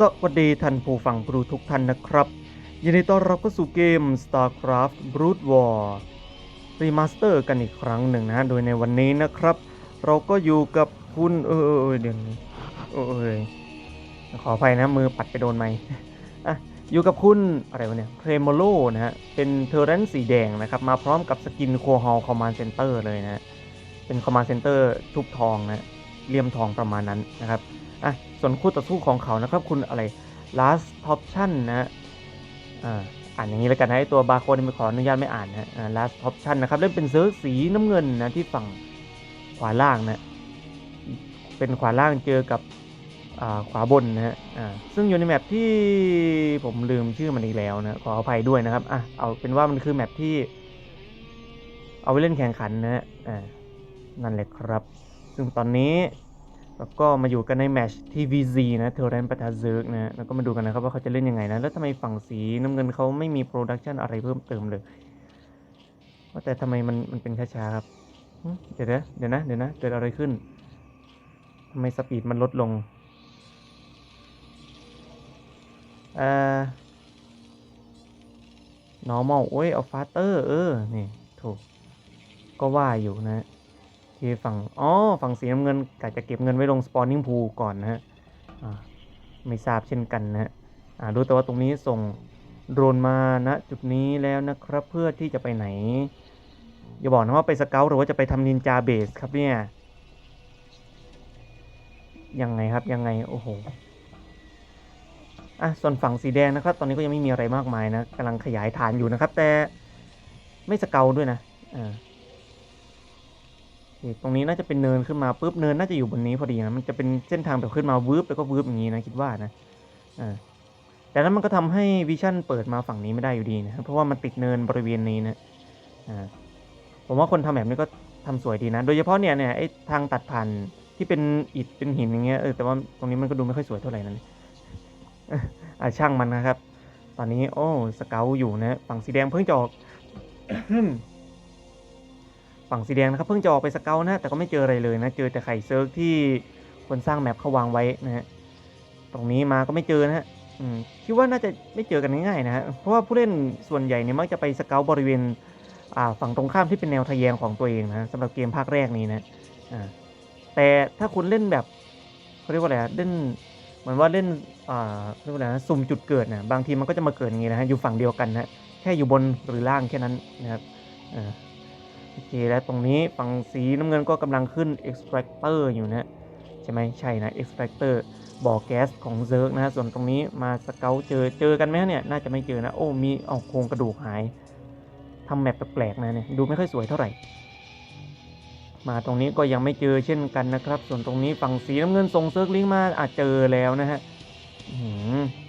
สวัสดีท่านผู้ฟังปรูทุกท่านนะครับยินดีต้อนรับเข้าสู่เกม StarCraft Brood War Remaster กันอีกครั้งหนึ่งนะ โดยในวันนี้นะครับ เราก็อยู่กับคุณเออเออเดี๋ยวนี้เออเออขออภัยนะมือปัดไปโดนไหมอะอยู่กับคุณอะไรวะเนี่ยเพรมโลนะฮะ เป็นเทอร์เรนสีแดงนะครับ มาพร้อมกับสกินโคฮอลคอมมานด์เซนเตอร์เลยนะ เป็นคอมมานด์เซนเตอร์ทุบทองนะ เลี่ยมทองประมาณนั้นนะครับ อะส่วนคู่ต่อสู้ของเขานะครับ คุณอะไร last option นะฮะอ่าอ่านอย่างนี้แล้วกันนะไอตัวบาร์โค้ดนี่ไม่ขออนุญาตไม่อ่านนะอ่า last option นะครับ เล่นเป็นเซิร์ฟสีน้ำเงินนะที่ฝั่งขวาล่างนะ เป็นขวาล่างเจอกับขวาบนนะฮะซึ่งอยู่ในแมปที่ผมลืมชื่อมันอีกแล้วนะ ขออภัยด้วยนะครับอะเอาเป็นว่ามันคือแมปที่ เอาไว้เล่นแข่งขันนะฮะนั่นแหละครับ ซึ่งตอนนี้ เราก็มาอยู่กันในแมตช์ TVZ นะเทอร์เรนปะทะเซิร์กนะแล้วก็มาดูกันนะครับว่าเขาจะเล่นยังไงนะ แล้วทำไมฝั่งสีน้ำเงินเขาไม่มีโปรดักชันอะไรเพิ่มเติมเลยว่าแต่ทำไมมันมันเป็นช้าๆครับเดี๋ยวนะเดี๋ยวนะเดี๋ยวนะเกิดอะไรขึ้นทำไมสปีดมันลดลงเอ่อ normal โอ้ยเอา faster เออ นี่ ถูก ก็ว่าอยู่นะ ฝั่งอ๋อฝั่งสีน้ำเงินกะจะเก็บเงินไว้ลง spawning pool ก่อนนะฮะไม่ทราบเช่นกันนะฮะดูแต่ว่าตรงนี้ส่งโดรนมาณจุดนี้แล้วนะครับเพื่อที่จะไปไหน อย่าบอกนะว่าไปสเกลหรือว่าจะไปทำนินจาเบสครับเนี่ยยังไงครับยังไงโอ้โหอะส่วนฝั่งสีแดงนะครับ ตอนนี้ก็ยังไม่มีอะไรมากมายนะกำลังขยายฐานอยู่นะครับ แต่ไม่สเกลด้วยนะอ่า ตรงนี้น่าจะเป็นเนินขึ้นมาปุ๊บเนินน่าจะอยู่บนนี้พอดีนะมันจะเป็นเส้นทางแบบขึ้นมาวืบแล้วก็วืบอย่างนี้นะคิดว่านะอ่าแต่นั้นมันก็ทำให้วิชั่นเปิดมาฝั่งนี้ไม่ได้อยู่ดีนะเพราะว่ามันติดเนินบริเวณนี้นะอ่าผมว่าคนทำแบบนี้ก็ทำสวยดีนะ โดยเฉพาะเนี่ยเนี่ยไอ้ทางตัดผ่านที่เป็นอิฐเป็นหินอย่างเงี้ยเออแต่ว่าตรงนี้มันก็ดูไม่ค่อยสวยเท่าไหร่นั่นอ่าช่างมันนะครับ ตอนนี้โอ้สเกลอยู่นะฝั่งสีแดงเพิ่งจะออก ฝั่งสีแดงนะครับเพิ่งจะออกไปสเกลนะแต่ก็ไม่เจออะไรเลยนะเจอแต่ไข่เซิร์กที่คนสร้างแมปเขาวางไว้นะฮะตรงนี้มาก็ไม่เจอนะฮะคิดว่าน่าจะไม่เจอกันง่ายๆนะฮะเพราะว่าผู้เล่นส่วนใหญ่เนี่ยมักจะไปสเกลบริเวณฝั่งตรงข้ามที่เป็นแนวทะแยงของตัวเองนะสำหรับเกมภาคแรกนี้นะแต่ถ้าคุณเล่นแบบเขาเรียกว่าอะไรเล่นเหมือนว่าเล่นอ่าเรียกว่าอะไรนะสุ่มจุดเกิดนะบางทีมันก็จะมาเกิดอย่างงี้นะฮะอยู่ฝั่งเดียวกันนะแค่อยู่บนหรือล่างแค่นั้นนะครับ โอเคแล้วตรงนี้ฝั่งสีน้ำเงินก็กำลังขึ้น extractor อยู่นะใช่ไหมใช่นะ extractor บ่อแก๊สของเซิร์กนะส่วนตรงนี้มาสเกลเจอเจอกันไหมเนี่ยน่าจะไม่เจอนะโอ้มีเอาโครงกระดูกหายทำแมปแปลกๆนะเนี่ยดูไม่ค่อยสวยเท่าไหร่ มาตรงนี้ก็ยังไม่เจอเช่นกันนะครับ ส่วนตรงนี้ฝั่งสีน้ำเงินส่งเซิร์กลิงมาอาจเจอแล้วนะฮะอื้อหือ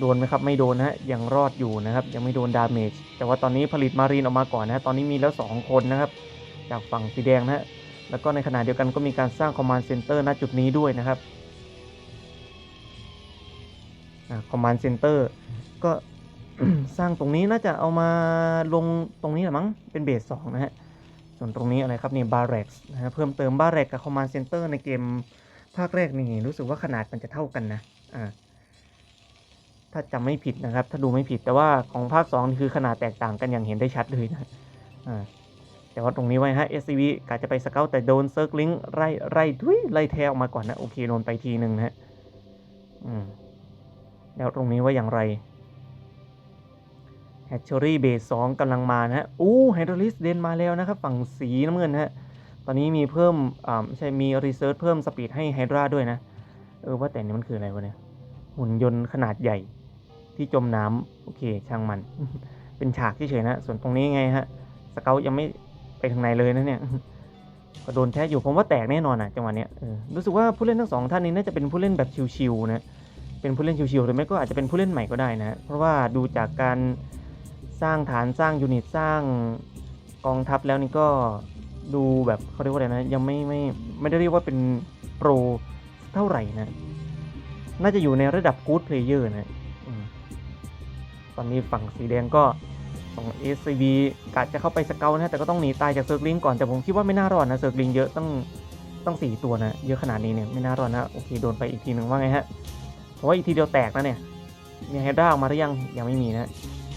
โดนไหมครับไม่โดนนะฮะยังรอดอยู่นะครับ ยังไม่โดนดาเมจแต่ว่าตอนนี้ผลิตมารีนออกมาก่อนนะตอนนี้มีแล้ว 2 คนนะครับ จากฝั่งสีแดงนะฮะแล้วก็ในขณะเดียวกันก็มีการสร้างคอมมานด์เซ็นเตอร์ณจุดนี้ด้วยนะครับคอมมานด์เซ็นเตอร์ก็สร้างตรงนี้น่าจะเอามาลงตรงนี้แหละมั้งเป็นเบสสองนะฮะส่วนตรงนี้อะไรครับนี่บาร์เร็กนะฮะเพิ่มเติมบาร์เร็กกับคอมมานด์เซ็นเตอร์ในเกมภาคแรกนี่รู้สึกว่าขนาดมันจะเท่ากันนะอ่า ถ้าจำไม่ผิดนะครับ ถ้าดูไม่ผิดแต่ว่าของภาค2นี่คือขนาดแตกต่างกันอย่างเห็นได้ชัดเลยนะอ่าแต่ว่าตรงนี้ไว้ฮะ SCV กะจะไปสเกลแต่โดนเซิร์กลิงไล่ไล่ทุยไล่แทออกมาก่อนนะ โอเคโดนไปทีหนึ่งนะฮะอืมแล้วตรงนี้ว่าอย่างไรแฮชเชอรี่เบสสองกำลังมานะฮะอู้ไฮดรอลิสเดนมาแล้วนะครับ ฝั่งสีน้ำเงินฮะ ตอนนี้มีเพิ่มอ่าไม่ใช่มีรีเซิร์ชเพิ่มสปีดให้ไฮดราด้วยนะ เออว่าแต่นี่มันคืออะไรวะเนี่ย หุ่นยนต์ขนาดใหญ่ ที่จมน้ำโอเค ช่างมัน เป็นฉากเฉยๆนะ ส่วนตรงนี้ไงฮะสเกลยังไม่ไปทางไหนเลยนะเนี่ยก็โดนแท้อยู่ผมว่าแตกแน่นอนอะจังหวะเนี้ยรู้สึกว่าผู้เล่นทั้งสองท่านนี้น่าจะเป็นผู้เล่นแบบชิวๆนะเป็นผู้เล่นชิวๆหรือไม่ก็อาจจะเป็นผู้เล่นใหม่ก็ได้นะเพราะว่าดูจากการสร้างฐานสร้างยูนิตสร้างกองทัพแล้วนี่ก็ดูแบบเขาเรียกว่าอะไรนะยังไม่ไม่ไม่ได้เรียกว่าเป็นโปรเท่าไหร่นะ น่าจะอยู่ในระดับกู๊ดเพลเยอร์นะ ตอนนี้ฝั่งสีแดงก็ของ SCB กะจะเข้าไปสเกลนะแต่ก็ต้องหนีตายจากเซิร์กลิงก่อนแต่ผมคิดว่าไม่น่ารอดนะเซิร์กลิงเยอะต้องต้องสี่ตัวนะเยอะขนาดนี้เนี่ยไม่น่ารอดนะโอเคโดนไปอีกทีหนึ่งว่าไงฮะผมว่าอีกทีเดียวแตกนะเนี่ยมีไฮดราออกมาหรือยังยังไม่มีนะ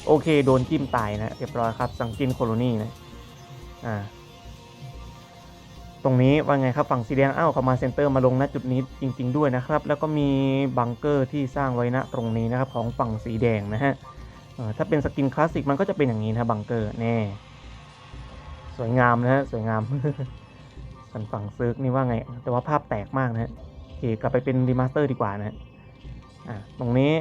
โอเคโดนจิ้มตายนะเรียบร้อยครับสังกินโคโลนีนะอ่าตรงนี้ว่าไงครับฝั่งสีแดงอ้าวเขามาเซนเตอร์มาลงณจุดนี้จริง ๆ ด้วยนะครับ แล้วก็มีบังเกอร์ที่สร้างไว้ณตรงนี้นะครับของฝั่งสีแดงนะฮะ ถ้าเป็นสกินคลาสสิกมันก็จะเป็นอย่างนี้นะบังเกอร์แน่สวยงามนะฮะสวยงามส่วนฝั่งซึกนี่ว่าไง แต่ว่าภาพแตกมากนะฮะโอเคกลับไปเป็นรีมาสเตอร์ดีกว่านะฮะอ่าตรงนี้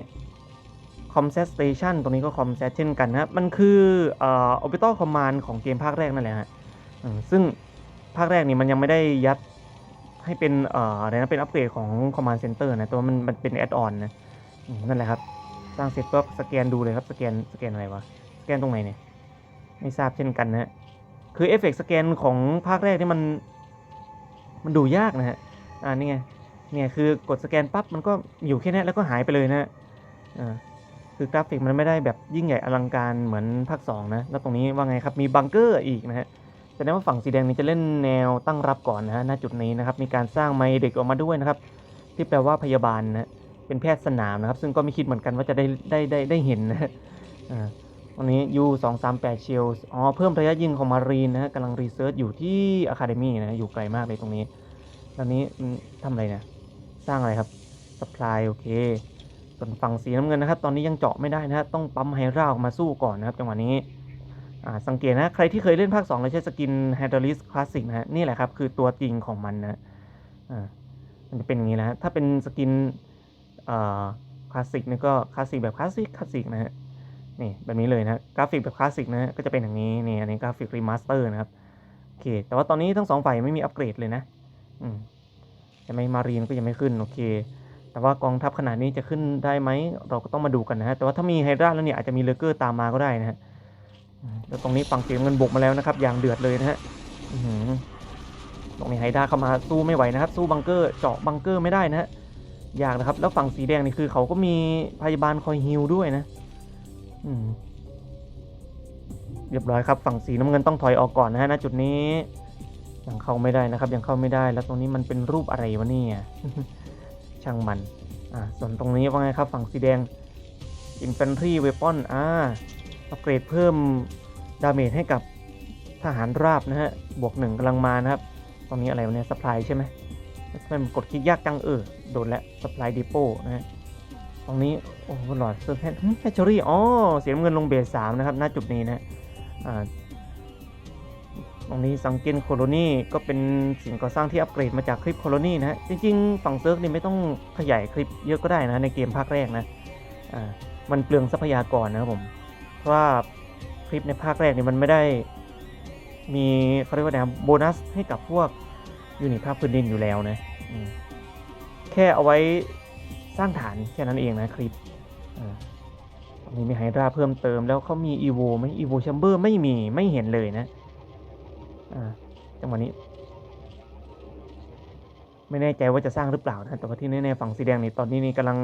คอมเซตสเตชันตรงนี้ก็คอมเซตเช่นกันนะมันคือเอ่อ orbital command ของเกมภาคแรกนั่นแหละฮะซึ่งภาคแรกนี่มันยังไม่ได้ยัดให้เป็นเอ่ออะไรนะเป็นอัปเกรดของ command center นะแต่ว่ามันมันเป็นแอดออนนะนั่นแหละครับ ร้างเสร็จปุ๊บสแกนดูเลยครับสแกนสแกนอะไรวะสแกนตรงไหนเนี่ยไม่ทราบเช่นกันนะฮะคือเอฟเฟกต์สแกนของภาคแรกนี่มัน มันดูยากนะฮะอ่านี่ไงเนี่ยคือกดสแกนปั๊บมันก็อยู่แค่นี้แล้วก็หายไปเลยนะฮะอ่าคือกราฟิกมันไม่ได้แบบยิ่งใหญ่อลังการเหมือนภาค2นะแล้วตรงนี้ว่าไงครับมีบังเกอร์อีกนะฮะแสดงว่าฝั่งสีแดงนี้จะเล่นแนวตั้งรับก่อนนะฮะณจุดนี้นะครับมีการสร้างไมเด็กออกมาด้วยนะครับที่แปลว่าพยาบาลนะ เป็นแพทย์สนามนะครับ ซึ่งก็ไม่คิดเหมือนกันว่าจะได้ได้ได้ได้เห็นนะฮะอ่าตรงนี้ U 2 3 8 Shields อ๋อเพิ่มระยะยิงของมารีนนะฮะกำลังรีเสิร์ชอยู่ที่ Academy นะ อยู่ไกลมากเลยตรงนี้ ตอนนี้ทำอะไรนะ สร้างอะไรครับ supply โอเค ส่วนฝั่งสีน้ำเงินนะครับ ตอนนี้ยังเจาะไม่ได้นะฮะต้องปั๊มไฮราออกมาสู้ก่อนนะครับจังหวะนี้อ่าสังเกตนะ ใครที่เคยเล่นภาค2แล้วใช้สกิน h y d r a l i s Classic นะฮะนี่แหละครับ คือตัวจริงของมันนะอ่ามันจะเป็นอย่างนี้นะถ้าเป็นสกิน คลาสสิกนี่ก็คลาสสิกแบบคลาสสิกคลาสสิกนะฮะนี่แบบนี้เลยนะกราฟิกแบบคลาสสิกนะก็จะเป็นอย่างนี้นี่อันนี้กราฟิกรีมาสเตอร์นะครับโอเคแต่ว่าตอนนี้ทั้งสองฝ่ายไม่มีอัปเกรดเลยนะอืมจะไม่มารีนก็ยังไม่ขึ้นโอเค แต่ว่ากองทัพขนาดนี้จะขึ้นได้ไหมเราก็ต้องมาดูกันนะฮะแต่ว่าถ้ามีไฮดราแล้วเนี่ยอาจจะมีเลเกอร์ตามมาก็ได้นะฮะแล้วตรงนี้ฝั่งเสียงเงินบุกมาแล้วนะครับ อย่างเดือดเลยนะฮะตรงนี้ไฮดราเข้ามาสู้ไม่ไหวนะครับ สู้บังเกอร์เจาะบังเกอร์ไม่ได้นะฮะ ยากนะครับ แล้วฝั่งสีแดงนี่คือเขาก็มีพยาบาลคอยฮิลด้วยนะเรียบร้อยครับ ฝั่งสีน้ำเงินต้องถอยออกก่อนนะฮะณจุดนี้ยังเข้าไม่ได้นะครับ ยังเข้าไม่ได้แล้วตรงนี้มันเป็นรูปอะไรวะเนี่ยช่างมัน อ่าส่วนตรงนี้ว่าไงครับ ฝั่งสีแดง Infantry Weapon อ่าอัปเกรดเพิ่มดาเมจให้กับทหารราบนะฮะบวกหนึ่งกำลังมานะครับ ตรงนี้อะไรวะเนี่ย supply ใช่ไหม ทำไมมันกดคลิกยากจังเออ โดนแล้ว supply depot นะฮะ ตรงนี้ โอ้โหลอดเซอร์แพนแฮชเชอรี่ อ๋อ เสียเงินลงเบสสามนะครับณจุดนี้นะอ่าตรงนี้สังเกตโคโลนีก็เป็นสิ่งก่อสร้างที่อัปเกรดมาจากคลิปโคโลนีนะฮะ จริงๆ ฝั่งเซิร์ฟนี่ไม่ต้องขยายคลิปเยอะก็ได้นะในเกมภาคแรกนะ อ่า มันเปลืองทรัพยากรนะครับผม เพราะว่าคลิปในภาคแรกนี่มันไม่ได้มีเขาเรียกว่าไงโบนัสให้กับพวก ยูนิตภาคพื้นดินอยู่แล้วนะแค่เอาไว้สร้างฐานแค่นั้นเองนะคลิปอ่าตรงนี้มีไฮดราเพิ่มเติมแล้วเขามีอีโวไหมอีโวแชมเบอร์ไม่มีไม่เห็นเลยนะอ่าจังหวะนี้ ไม่แน่ใจว่าจะสร้างหรือเปล่านะแต่ว่าที่แน่ๆฝั่งสีแดงนี่ตอนนี้นี่กำลัง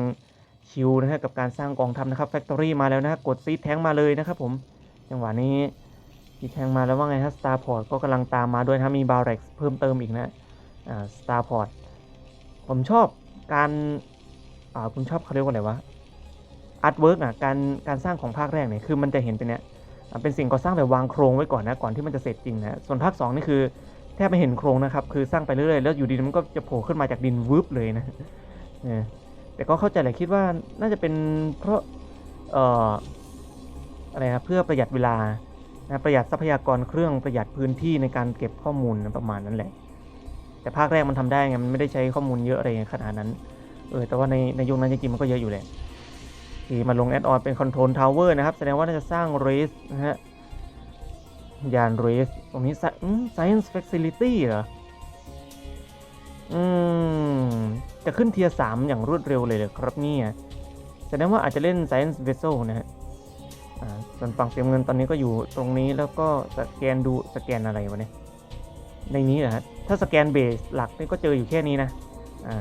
ชิวนะฮะกับการสร้างกองทัพนะครับแฟคทอรี่มาแล้วนะฮะกดซีดแทงมาเลยนะครับผมจังหวะนี้ซีดแทงมาแล้วว่าไงฮะสตาร์พอร์ตก็กำลังตามมาด้วยนะมีบาร์เร็กเพิ่มเติมอีกนะ สตาร์พอร์ตผมชอบการอ่าคุณชอบเขาเรียกว่าอะไรวะอาร์ตเวิร์กอะการการสร้างของภาคแรกเนี่ยคือมันจะเห็นเป็นเนี้ยเป็นสิ่งก่อสร้างแบบวางโครงไว้ก่อนนะก่อนที่มันจะเสร็จจริงนะส่วนภาคสองนี่คือแทบไม่เห็นโครงนะครับคือสร้างไปเรื่อยๆแล้วอยู่ดีมันก็จะโผล่ขึ้นมาจากดินวืบเลยนะเออแต่ก็เข้าใจแหละคิดว่าน่าจะเป็นเพราะเอ่ออะไรครับเพื่อประหยัดเวลานะประหยัดทรัพยากรเครื่องประหยัดพื้นที่ในการเก็บข้อมูลนะประมาณนั้นแหละ แต่ภาคแรกมันทำได้ไงมันไม่ได้ใช้ข้อมูลเยอะอะไรขนาดนั้นเออแต่ว่าในในยุคนั้นจริงๆมันก็เยอะอยู่แหละที่มาลงแอดออนเป็นคอนโทรลทาวเวอร์นะครับ แสดงว่าน่าจะสร้างเรสนะฮะยานเรสตรงนี้ science Facility เหรอ อืม จะขึ้นเทียร์สามอย่างรวดเร็วเลยเหรอครับนี่แสดงว่าอาจจะเล่น Science Vessel นะฮะส่วนฝั่งเสียเงินตอนนี้ก็อยู่ตรงนี้แล้วก็สแกนดูสแกนอะไรวะเนี่ย ในนี้เหรอฮะ ถ้าสแกนเบสหลักนี่ก็เจออยู่แค่นี้นะ อ่า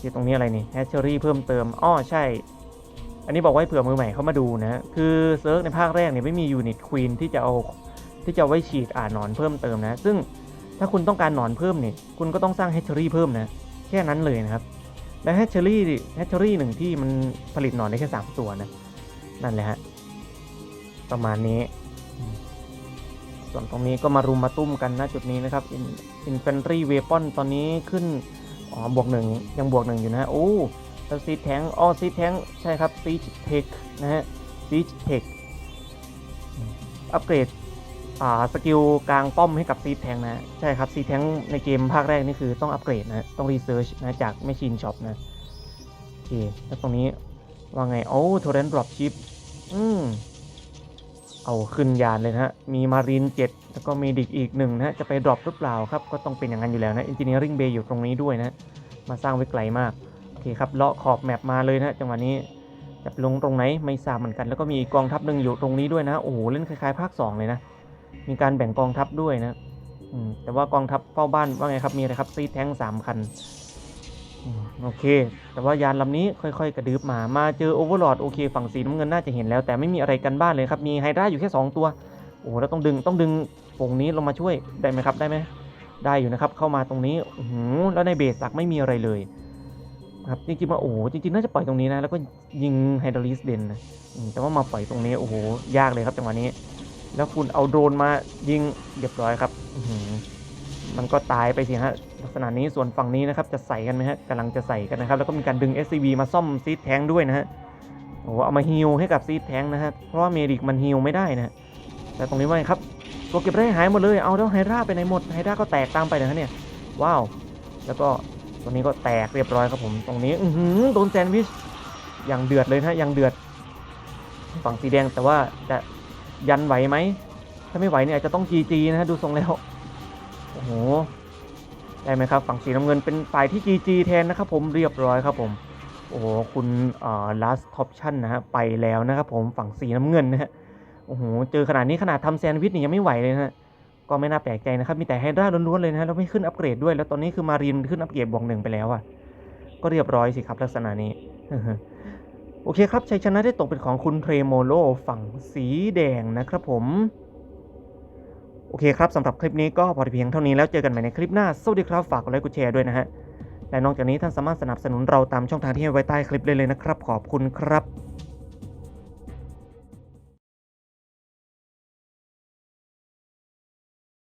ที่ตรงนี้อะไรนี่ Hatchery เพิ่มเติม อ้อใช่ อันนี้บอกไว้เผื่อมือใหม่เข้ามาดูนะ คือเซิร์ฟในภาคแรกเนี่ยไม่มียูนิตควีนที่จะเอาที่จะไว้ฉีดอ่านหนอนเพิ่มเติมนะ ซึ่งถ้าคุณต้องการหนอนเพิ่มเนี่ย คุณก็ต้องสร้าง hatchery เพิ่มนะ แค่นั้นเลยนะครับ และแฮชเชอรี่แฮชเชอรี่หนึ่งที่มันผลิตหนอนได้แค่3ตัวนะ นั่นแหละฮะ ประมาณนี้ ส่วนตรงนี้ก็มารุมมาตุ้มกันนะจุดนี้นะครับอินเฟนทรีเวปอนตอนนี้ขึ้นอ๋อบวกหนึ่งยังบวกหนึ่งอยู่นะฮะโอ้แล้วซีแทงอ๋อซีแทงใช่ครับซีเทคนะฮะซีเทคอัปเกรดอ่าสกิลกลางป้อมให้กับซีแทงนะใช่ครับซีแทงในเกมภาคแรกนี่คือต้องอัปเกรดนะต้องรีเสิร์ชนะจากแมชชีนช็อปนะโอเคแล้วตรงนี้ว่าไงโอ้โทเรนดรอปชิปอืม เอาขึ้นยานเลยนะฮะ มีมารีนเจ็ดแล้วก็มีดิกอีกหนึ่งนะฮะ จะไปดรอปหรือเปล่าครับ ก็ต้องเป็นอย่างนั้นอยู่แล้วนะ Engineering Bay อยู่ตรงนี้ด้วยนะ มาสร้างไว้ไกลมาก โอเคครับ เลาะขอบแมปมาเลยนะจังหวะนี้ จะลงตรงไหนไม่ทราบเหมือนกัน แล้วก็มีกองทัพหนึ่งอยู่ตรงนี้ด้วยนะ โอ้โห เล่นคล้ายๆ ภาค 2 เลยนะ มีการแบ่งกองทัพด้วยนะอืมแต่ว่ากองทัพเฝ้าบ้านว่าไงครับ มีอะไรครับซีแทงสามคัน โอเค แต่ว่ายานลำนี้ค่อยๆ กระดึบมา มาเจอโอเวอร์ลอดโอเค ฝั่งสีน้ำเงินน่าจะเห็นแล้ว แต่ไม่มีอะไรกันบ้านเลยครับ มีไฮดราอยู่แค่ 2 ตัว โอ้โหแล้วต้องดึง ต้องดึงวงนี้ลงมาช่วย ได้ไหมครับ ได้ไหม ได้อยู่นะครับ เข้ามาตรงนี้อื้อหืแล้วในเบสหลักไม่มีอะไรเลยครับ จริงๆมาโอ้โหจริงๆ น่าจะปล่อยตรงนี้นะ แล้วก็ยิงไฮดรลิสเดนนะแต่ว่ามาปล่อยตรงนี้ โอ้โห ยากเลยครับจังหวะนี้ แล้วคุณเอาโดรนมายิงเรียบร้อยครับอื มันก็ตายไปสิฮะลักษณะนี้ส่วนฝั่งนี้นะครับจะใส่กันไหมฮะกำลังจะใส่กันนะครับ แล้วก็มีการดึง SCV มาซ่อมซีดแทงด้วยนะฮะโอ้โหเอามาฮิลให้กับซีดแทงนะฮะเพราะว่าเมดิกมันฮิลไม่ได้นะแต่ตรงนี้ว่าไงครับตัวเก็บได้หายหมดเลยเอาแล้วไฮราไปไหนหมดไฮราก็แตกตามไปนะฮะเนี่ยว้าว แล้วก็ตัวนี้ก็แตกเรียบร้อยครับผมตรงนี้อือหือโดนแซนด์วิชอย่างเดือดเลยนะฮะอย่างเดือด ฝั่งสีแดงแต่ว่าจะยันไหวไหมถ้าไม่ไหวเนี่ยอาจจะต้อง GG นะฮะดูทรงแล้ว โอ้โห ได้ไหมครับ ฝั่งสีน้ำเงินเป็นฝ่ายที่ GG แทนนะครับผมเรียบร้อยครับผม โอ้โห คุณเอ่อ last option นะฮะไปแล้วนะครับผมฝั่งสีน้ำเงินนะฮะ โอ้โห เจอขนาดนี้ขนาดทำแซนด์วิชนี่ยังไม่ไหวเลยนะฮะก็ไม่น่าแปลกใจนะครับ มีแต่ไฮดราล้วนๆเลยนะฮะแล้วไม่ขึ้นอัปเกรดด้วย แล้วตอนนี้คือมารีนขึ้นอัปเกรดบวกหนึ่งไปแล้วอะก็เรียบร้อยสิครับลักษณะนี้โอเคครับชัยชนะได้ตกเป็นของคุณเทรโมโลฝั่งสีแดงนะครับผม โอเคครับสำหรับคลิปนี้ก็พอเพียงเท่านี้แล้วเจอกันใหม่ในคลิปหน้า สวัสดีครับฝากกดไลค์กดแชร์ด้วยนะฮะและนอกจากนี้ท่านสามารถสนับสนุนเราตามช่องทางที่ให้ไว้ใต้คลิปได้เลยนะครับ ขอบคุณครับ